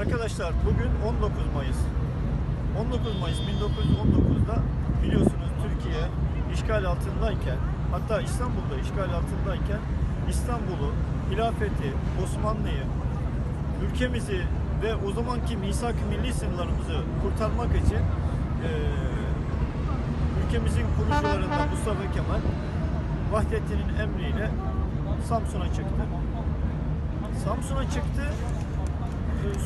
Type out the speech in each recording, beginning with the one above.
Arkadaşlar bugün 19 Mayıs. 19 Mayıs 1919'da biliyorsunuz Türkiye işgal altındayken hatta İstanbul'da işgal altındayken İstanbul'u, hilafeti, Osmanlı'yı, ülkemizi ve o zamanki misak-ı milli sınırlarımızı kurtarmak için eee, ülkemizin kurucularından Mustafa Kemal Vahdettin'in emriyle Samsun'a çıktı. Samsun'a çıktı.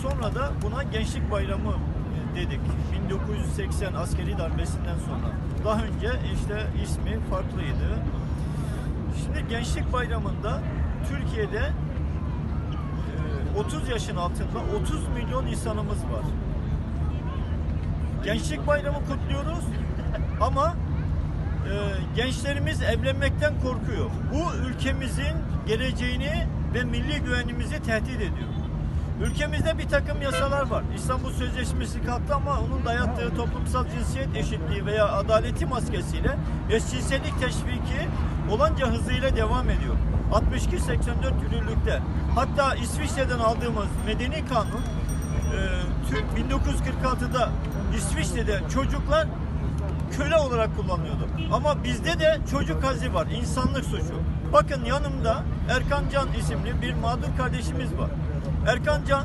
Sonra da buna Gençlik Bayramı e, dedik. 1980 askeri darbesinden sonra. Daha önce işte ismi farklıydı. Şimdi Gençlik Bayramı'nda Türkiye'de e, 30 yaşın altında 30 milyon insanımız var. Gençlik Bayramı kutluyoruz ama e, gençlerimiz evlenmekten korkuyor. Bu ülkemizin geleceğini ve milli güvenimizi tehdit ediyor. Ülkemizde bir takım yasalar var. İstanbul Sözleşmesi kalktı ama onun dayattığı toplumsal cinsiyet eşitliği veya adaleti maskesiyle eşcinsellik teşviki olanca hızıyla devam ediyor. 62-84 yürürlükte. Hatta İsviçre'den aldığımız medeni kanun e, Türk 1946'da İsviçre'de çocuklar köle olarak kullanıyordu. Ama bizde de çocuk hazi var, insanlık suçu. Bakın yanımda Erkan Can isimli bir mağdur kardeşimiz var. Erkan Can